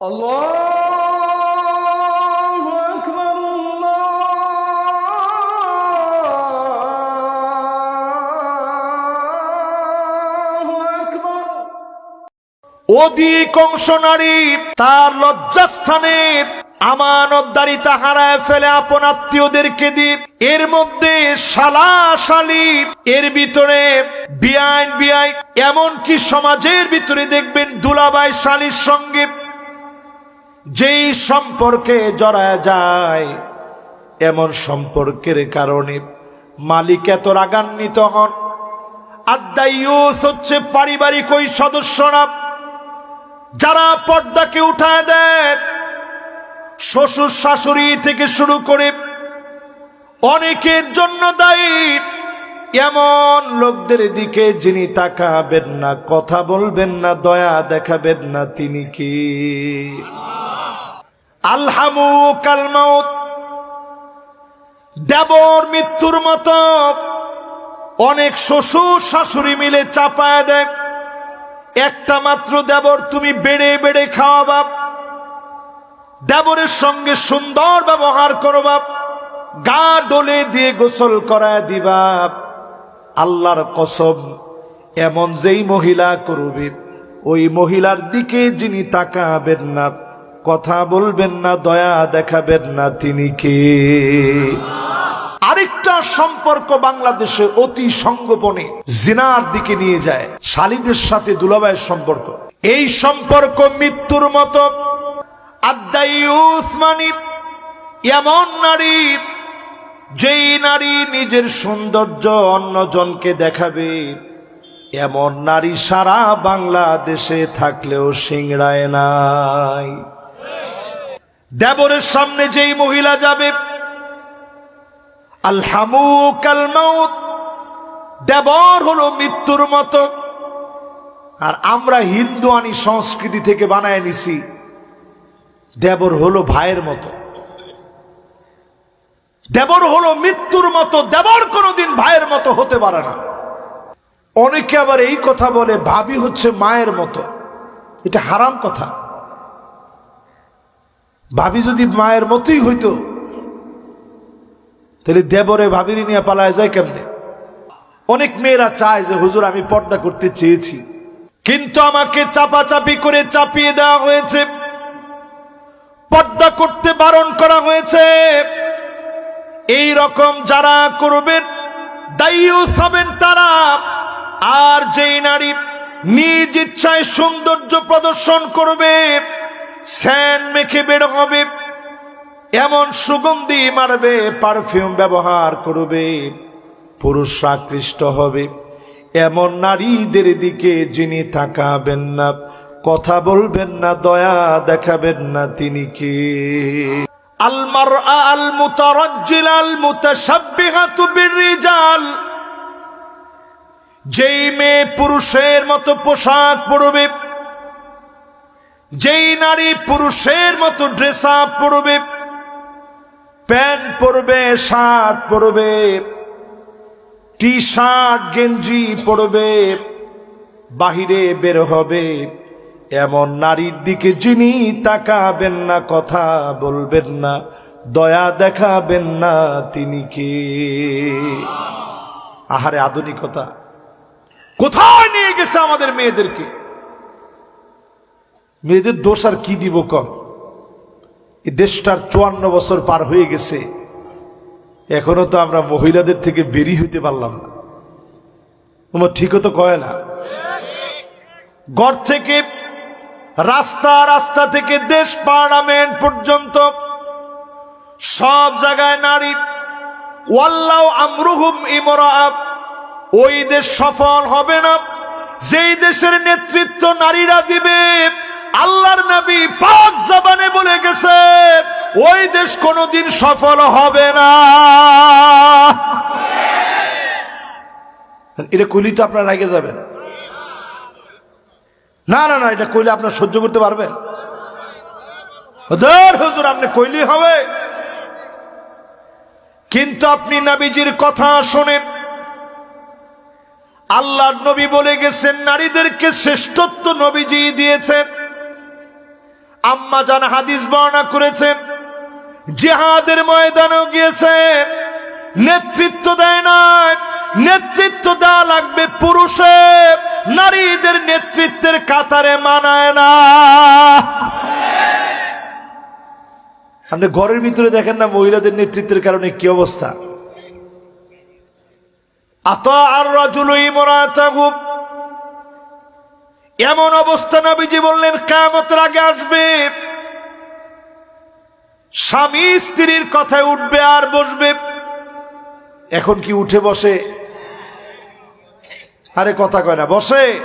الله أكبر الله أكبر অধিকাংশ নারী তার লজ্জাস্থানের আমানতদারিতা হারায় ফেলে আপন আত্মীয়দেরকে দিয়ে এর মধ্যে শালা শালি এর ভিতরে বিআইন বিআই এমনকি সমাজের ভিতরে দেখবেন দুলাবাই শালির সঙ্গে যেই সম্পর্কে জড়ায় যায়, এমন সম্পর্কের কারণে মালিক এত রাগান্বিত হন। আদায়ুস হচ্ছে পারিবারিক ওই সদস্যরা যারা পর্দাকে উঠায় দেন, শ্বশুর শাশুড়ি থেকে শুরু করে অনেকের জন্য দায়ী। এমন লোকদের দিকে যিনি তাকাবেন না, কথা বলবেন না, দয়া দেখাবেন না, তিনি কি? আলহামু কালমাউত। দেবর মৃত্যুর মতো অনেক শ্বশুর শাশুড়ি মিলে চাপায় দেয়। একটা মাত্র দেবর তুমি বেড়ে বেড়ে খাওয়াবা দেবরের সঙ্গে সুন্দর ব্যবহার করো বাপ। গা ডলে দিয়ে গোসল করায় দিবা আল্লাহর কসম, এমন যেই মহিলা করবে, ওই মহিলার দিকে যিনি তাকাবেন না। কথা বলবেন না, দয়া দেখাবেন না তিনি কে। আরেকটা সম্পর্ক বাংলাদেশে অতি সংগোপনে জিনার দিকে নিয়ে যায় শালিদের সাথে দুলাভাইয়ের সম্পর্ক। এই সম্পর্ক মৃত্যুর মতো। আদায়ুস মানি এমন নারী যেই নারী নিজের সৌন্দর্য অন্যজনকে দেখাবে। এমন নারী সারা বাংলাদেশে থাকলেও সিংড়ায় নাই। দেবরের সামনে যেই মহিলা যাবে আলহামু কালমাউত দেবর হলো মৃত্যুর মতো। আর আমরা হিন্দু আনি সংস্কৃতি থেকে বানায় নিছি, দেবর হলো ভাইয়ের মতো। দেবর হলো মৃত্যুর মতো, দেবর কোনোদিন ভাইয়ের মতো হতে পারে না। অনেকে আবার এই কথা বলে, ভাবি হচ্ছে মায়ের মতো। এটা হারাম কথা। ভাবি যদি মায়ের মতোই হইতো, তাহলে দেবরে ভাবিনি নিয়ে পালায় যায় কেমনে? অনেক মেয়েরা চায় যে, হুজুর, আমি পর্দা করতে চেয়েছি। কিন্তু আমাকে চাপাচাপি করে চাপিয়ে দেওয়া হয়েছে। পর্দা করতে বারণ করা হয়েছে। এই রকম যারা করবেন দায়ুস হবেন তারা। আর যেই নারী নিজ ইচ্ছায় সৌন্দর্য প্রদর্শন করবে স্যান মেখে বের হবে এমন সুগন্ধি মারবে, পারফিউম ব্যবহার করবে পুরুষ আকৃষ্ট হবে। এমন নারীদের দিকে যিনি তাকাবেন না, কথা বলবেন না, দয়া দেখাবেন না তিনি কে? আলমার আল মুতারজ্জিল আল মুতাসাব্বিহাতু বিররিজাল, যেই মেয়ে পুরুষের মতো পোশাক পরবে যেই নারী পুরুষের মতো ড্রেস আপ পরবে, প্যান্ট পরবে, শার্ট পরবে টি শার্ট গেঞ্জি পরবে, বাহিরে বের হবে। এমন নারীর দিকে যিনি তাকাবেন না, কথা বলবেন না, দয়া দেখাবেন না তিনি কে? আহারে আধুনিকতা। কোথায় নিয়ে গেছে আমাদের মেয়েদেরকে? মেয়েদের দোষ আর কি দিব কম? এই দেশটার চুয়ান্ন বছর পার হয়ে গেছে। এখনও তো আমরা মহিলাদের থেকে বেরিয়ে হইতে পারলাম না। তোমার ঠিকও তো কয় না? ঘর থেকে রাস্তা রাস্তা থেকে দেশ পার্লামেন্ট পর্যন্ত সব জায়গায় নারী। ওয়াল্লাও আমরুহুম ইমরাব ওই দেশ সফল হবে না। যেই দেশের নেতৃত্ব নারীরা দিবে আল্লাহর নবী পাক জবানে বলে গেছে, ওই দেশ কোনোদিন সফল হবে না। এটা কইলি তো আপনার রাগে যাবেন। না না না, এটা কইলে আপনার সহ্য করতে পারবেন। হুজুর হুজুর, আপনি কইলি হবে। কিন্তু আপনি নাবিজির কথা শোনেন। আল্লাহর নবী বলে গেছেন, নারীদেরকে শ্রেষ্ঠত্ব নবীজি দিয়েছেন। আম্মা জান হাদিস বর্ণনা করেছেন, জিহাদের ময়দানেও গিয়েছেন, নেতৃত্ব দেয় না নেতৃত্ব দেওয়া লাগবে পুরুষে, নারীদের নেতৃত্বের কাতারে মানায় না। আপনি ঘরের ভিতরে দেখেন না মহিলাদের নেতৃত্বের কারণে কি অবস্থা? আতা আর রাজুল ইমরাতাহু এমন অবস্থা নবীজি বললেন কামতের আগে আসবে। স্বামী স্ত্রীর কথায় উঠবে আর বসবে। এখন কি উঠে বসে? আরে কথা কয় না, বসে।